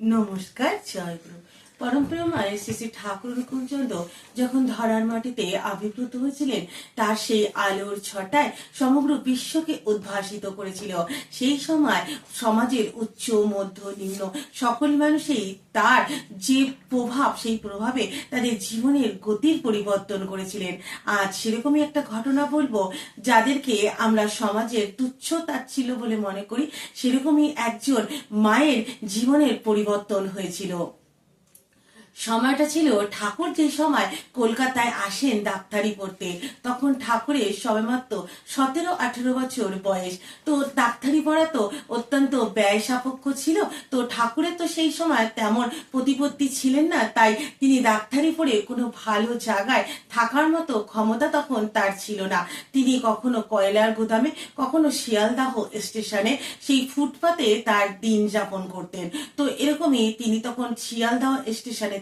নমস্কার জয়গুরু পরমপ্রেমায় শ্রী ঠাকুর অনুকূলচন্দ্র যখন ধরার মাটিতে আবির্ভূত হয়েছিলেন, তার সেই আলোর ছটায় সমগ্র বিশ্বকে উদ্ভাসিত করেছিল। সেই সময় সমাজের উচ্চ, মধ্য, নিম্ন সকল মানুষই তার যে প্রভাব, সেই প্রভাবে তাদের জীবনের গতির পরিবর্তন করেছিলেন। আজ সেরকমই একটা ঘটনা বলব, যাদেরকে আমরা সমাজের তুচ্ছ তাচ্ছিল্য বলে মনে করি, সেরকমই একজন মায়ের জীবনের পরিবর্তন হয়েছিল। সময়টা ছিল ঠাকুর যে সময় কলকাতায় আসেন ডাক্তারি পড়তে, তখন ঠাকুরের সবেমাত্র সতেরো আঠেরো বছর বয়স। তো ডাক্তারি পড়া তো অত্যন্ত ব্যয় সাপেক্ষ ছিল, তো ঠাকুরের তো সেই সময় তেমন প্রতিপত্তি ছিলেন না, তাই তিনি ডাক্তারি পড়ে কোনো ভালো জায়গায় থাকার মতো ক্ষমতা তখন তার ছিল না। তিনি কখনো কয়লার গুদামে, কখনো শিয়ালদাহ স্টেশনে সেই ফুটপাতে তার দিন যাপন করতেন। তো এরকমই তিনি তখন শিয়ালদাহ স্টেশনে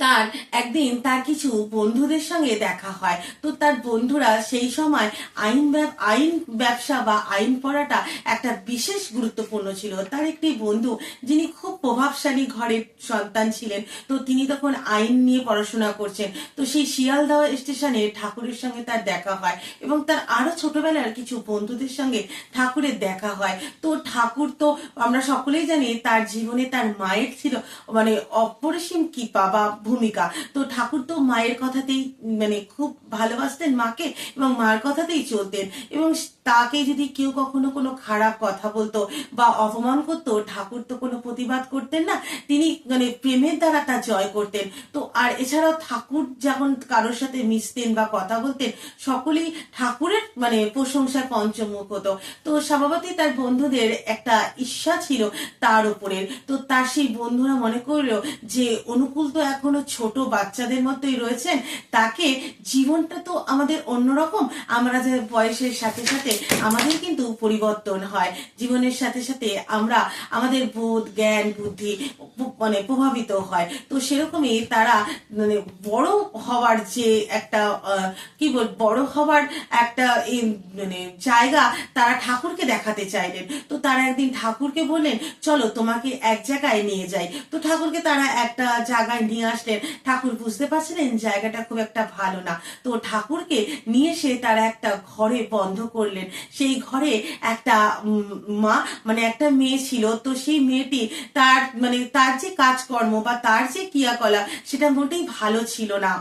তার একদিন তার কিছু বন্ধুদের সঙ্গে দেখা হয়। তো তার বন্ধুরা সেই সময় আইন আইন ব্যবসা বা আইন পড়াটা একটা বিশেষ গুরুত্বপূর্ণ ছিল। তার একটি বন্ধু যিনি খুব প্রভাবশালী ঘরের সন্তান ছিলেন, তো তিনি তখন আইন নিয়ে পড়াশোনা করছেন। তো সেই শিয়ালদহ স্টেশনে ঠাকুরের সঙ্গে তার দেখা হয় এবং তার আরও ছোটবেলার কিছু বন্ধুদের সঙ্গে ঠাকুরের দেখা হয়। তো ঠাকুর তো আমরা সকলেই জানি তার জীবনে তার মায়ের ছিল মানে অপরিসীম কৃপা বা ভূমিকা। তো ঠাকুর তো মায়ের কথাতেই মানে খুব ভালোবাসতেন মাকে এবং মার কথাতেই চলতেন। এবং তাকে যদি কেউ কখনো কোনো খারাপ কথা বলতো বা অপমান করতো, ঠাকুর তো কোনো প্রতিবাদ করতেন না। তিনি মানে প্রেমের দ্বারা তা জয় করতেন। তো আর এছাড়াও ঠাকুর যখন কারোর সাথে মিশতেন বা কথা বলতেন, সকলেই ঠাকুরের মানে প্রশংসায় পঞ্চমুখ হতো। তো স্বভাবতই তার বন্ধুদের একটা ঈর্ষা ছিল তার উপরের। তো তার সেই বন্ধুরা মনে করল যে, অনুকূল তো এখনও ছোট বাচ্চাদের মতোই রয়েছেন তাকে জীবনটা তো আমাদের অন্যরকম। আমরা যে বয়সের সাথে সাথে আমাদের কিন্তু পরিবর্তন হয়। জীবনের সাথে সাথে আমরা আমাদের বোধ, জ্ঞান, বুদ্ধি মানে প্রভাবিত হয়। তো সেরকমই তারা মানে বড় হওয়ার যে একটা কি বল, বড় হওয়ার একটা মানে জায়গা তারা ঠাকুরকে দেখাতে চাইলেন। তো তারা একদিন ঠাকুরকে বললেন, চলো তোমাকে এক জায়গায় নিয়ে যাই। তো ঠাকুরকে তারা একটা জায়গায় নিয়ে আসলেন। ঠাকুর বুঝতে পারছিলেন জায়গাটা খুব একটা ভালো না। তো ঠাকুরকে নিয়ে এসে তারা একটা ঘরে বন্ধ করলেন। সেই ঘরে একটা মা মানে একটা মেয়ে ছিল। তো সেই মেয়েটি তার মানে তার যে কাজকর্ম বা তার যে ক্রিয়াকলাপ, সেটা মোটেই ভালো ছিল না।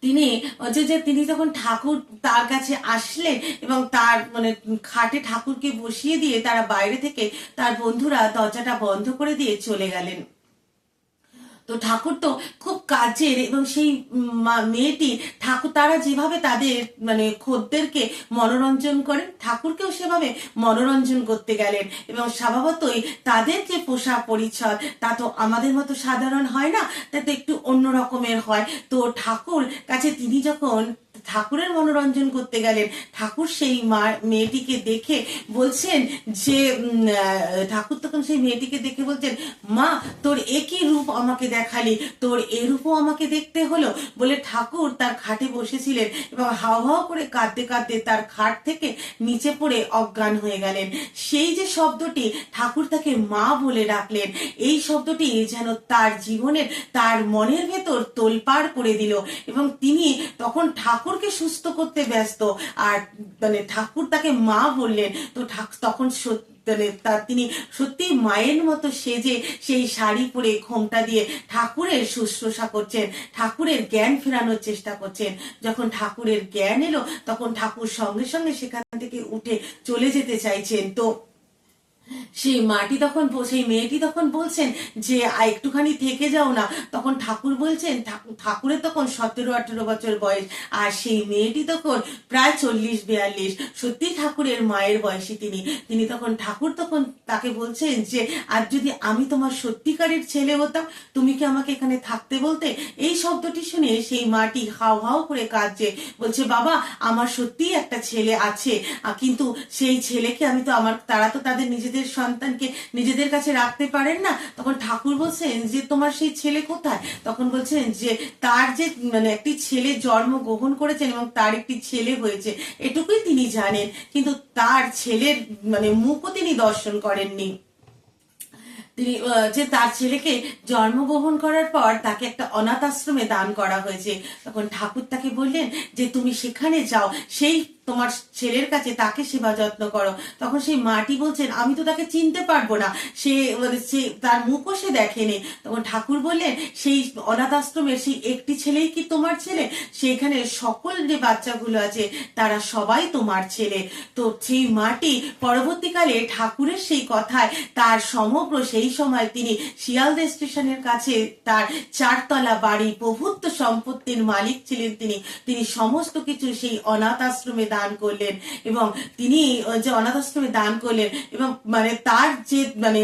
তিনি হচ্ছে যে, তিনি যখন ঠাকুর তার কাছে আসলেন এবং তার মানে খাটে ঠাকুরকে বসিয়ে দিয়ে তারা বাইরে থেকে তার বন্ধুরা দরজাটা বন্ধ করে দিয়ে চলে গেলেন। তো ঠাকুর তো খুব কাজের এবং সেই মেয়েটি ঠাকুর, তারা যেভাবে তাদের মানে খদ্দেরকে মনোরঞ্জন করেন, ঠাকুরকেও সেভাবে মনোরঞ্জন করতে গেলেন। এবং স্বভাবতই তাদের যে পোশাক পরিচ্ছদ, তা তো আমাদের মতো সাধারণ হয় না, তা তো একটু অন্য রকমের হয়। তো ঠাকুর কাছে তিনি যখন ঠাকুরের মনোরঞ্জন করতে গেলেন। ঠাকুর সেই মা মেয়েটিকে দেখে বলছেন যে ঠাকুর তখন সেই মেয়েটিকে দেখে বলছেন, মা, তোর একই রূপ আমাকে দেখালি, তোর এ রূপও আমাকে দেখতে হলো। বলে ঠাকুর তার খাটে বসেছিলেন এবং হাও হাও করে কাঁদতে কাঁদতে তার খাট থেকে নিচে পড়ে অজ্ঞান হয়ে গেলেন। সেই যে শব্দটি ঠাকুর তাকে মা বলে ডাকলেন, এই শব্দটি যেন তার জীবনের, তার মনের ভেতর তোলপাড় করে দিল এবং তিনি তখন ঠাকুরকে সুস্থ করতে ব্যস্ত। আর মানে ঠাকুর তাকে মা বললেন, তো তখন মানে তা- তিনি সত্যি মায়ের মতো সেজে সেই শাড়ি পরে ঘোমটা দিয়ে ঠাকুরের শুশ্রূষা করছেন, ঠাকুরের জ্ঞান ফেরানোর চেষ্টা করছেন। যখন ঠাকুরের জ্ঞান এলো, তখন ঠাকুর সঙ্গে সঙ্গে সেখান থেকে উঠে চলে যেতে চাইছেন। তো সেই মাটি তখন সেই মেয়েটি তখন বলছেন যে "আ, একটুখানি থেকে যাও না। তখন ঠাকুর বলছেন ঠাক- ঠাকুরের তখন সতেরো আঠেরো বছর বয়স আর সেই মেয়েটি তখন প্রায় চল্লিশ বিয়াল্লিশ। সত্যি ঠাকুরের মায়ের বয়সী তিনি। তিনি তখন ঠাকুর তখন তাকে বলছেন যে আর যদি আমি তোমার সত্যিকারের ছেলে হতাম তুমি কি আমাকে এখানে থাকতে বলতে? এই শব্দটি শুনে সেই মাটি হাও হাও করে কাঁদছে। বলছে বাবা আমার সত্যিই একটা ছেলে আছে কিন্তু সেই ছেলেকে আমি তো আমার তারা তো তাদের নিজেদের সন্তানকে নিজেদের কাছে রাখতে পারেন না? তখন ঠাকুর বলছেন যে, তোমার সেই ছেলে কোথায়? তখন বলছেন যে, তার যে মানে একটি ছেলে জন্ম গ্রহণ করেছেন এবং তার একটি ছেলে হয়েছে। এটুকুই তিনি জানেন, কিন্তু তার ছেলের মানে মুখও তিনি দর্শন করেননি। তিনি যে তার ছেলেকে জন্মগ্রহণ করার পর তাকে একটা অনাথ আশ্রমে দান করা হয়েছে। তখন ঠাকুর তাকে বললেন যে, তুমি সেখানে যাও, সেই তোমার ছেলের কাছে তাকে সেবা যত্ন করো। তখন সেই মাটি বলছেন, আমি তো তাকে চিনতে পারব না। সে মানে সে তার মুখও সে দেখেনি। তখন ঠাকুর বললেন, সেই অনাথ আশ্রমের সেই একটি ছেলেই কি তোমার ছেলে? সেখানে সকল যে বাচ্চাগুলো আছে, তারা সবাই তোমার ছেলে। তো সেই মাটি পরবর্তীকালে ঠাকুরের সেই কথায়, তার সমগ্র সেই সময় তিনি শিয়ালদা স্টেশনের কাছে তার চারতলা বাড়ি প্রভুত্ব সম্পত্তির মালিক ছিলেন তিনি। তিনি সমস্ত কিছু সেই অনাথ আশ্রমে দান করলেন এবং তিনি যে অনাথ আশ্রমে দান করলেন এবং মানে তার যে মানে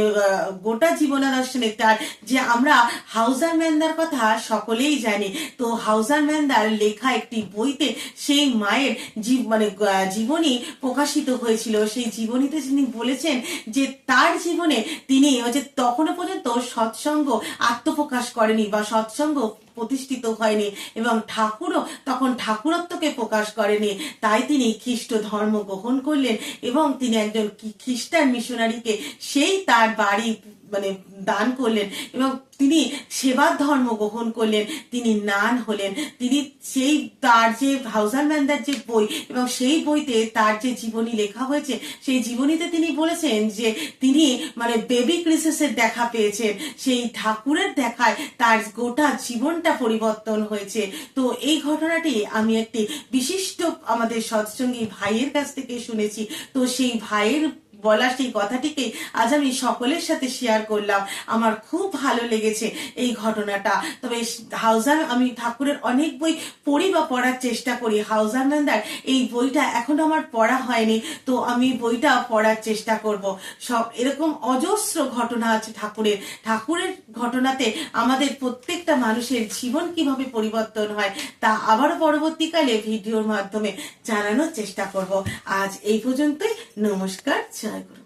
গোটা জীবনাদর্শনে তার যে আমরা হাউজার ম্যান্দার কথা সকলেই জানি, তো হাউজার ম্যান্দার লেখা একটি বইতে সেই মায়ের জীব- মানে জীবনী প্রকাশিত হয়েছিল। সেই জীবনীতে তিনি বলেছেন যে তার জীবনে তিনি ওই যে তখনও পর্যন্ত সৎসঙ্গ আত্মপ্রকাশ করেনি বা সৎসঙ্গ প্রতিষ্ঠিত হয়নি এবং ঠাকুরও তখন ঠাকুরত্বকে প্রকাশ করেনি। তাই তিনি খ্রিস্ট ধর্ম গ্রহণ করলেন এবং তিনি একজন খ্রিস্টান মিশনারিকে সেই তার বাড়ি মানে দান করলেন এবং তিনি সেবার ধর্ম গ্রহণ করলেন, তিনি নান হলেন, তিনি সেই তার যে হাউজার ম্যান্দার যে বই এবং সেই বইতে তার যে জীবনী লেখা হয়েছে, সেই জীবনীতে তিনি বলেছেন যে তিনি মানে বেবি ক্রিসেসের দেখা পেয়েছেন, সেই ঠাকুরের দেখায় তার গোটা জীবনটা পরিবর্তন হয়েছে। তো এই ঘটনাটি আমি একটি বিশিষ্ট আমাদের সৎসঙ্গী ভাইয়ের কাছ থেকে শুনেছি। তো সেই ভাইয়ের বলা সেই কথাটিকে আজ আমি সকলের সাথে শেয়ার করলাম। আমার খুব ভালো লেগেছে এই ঘটনাটা। তবে হাউজার আমি ঠাকুরের অনেক বই পড়ি বা পড়ার চেষ্টা করি। হাউজার নান্দার এই বইটা এখনও আমার পড়া হয়নি, তো আমি বইটা পড়ার চেষ্টা করব। সব এরকম অজস্র ঘটনা আছে ঠাকুরের। ঠাকুরের ঘটনাতে আমাদের প্রত্যেকটা মানুষের জীবন কীভাবে পরিবর্তন হয়, তা আবারও পরবর্তীকালে ভিডিওর মাধ্যমে জানানোর চেষ্টা করব। আজ এই পর্যন্তই। নমস্কার জয় গুরু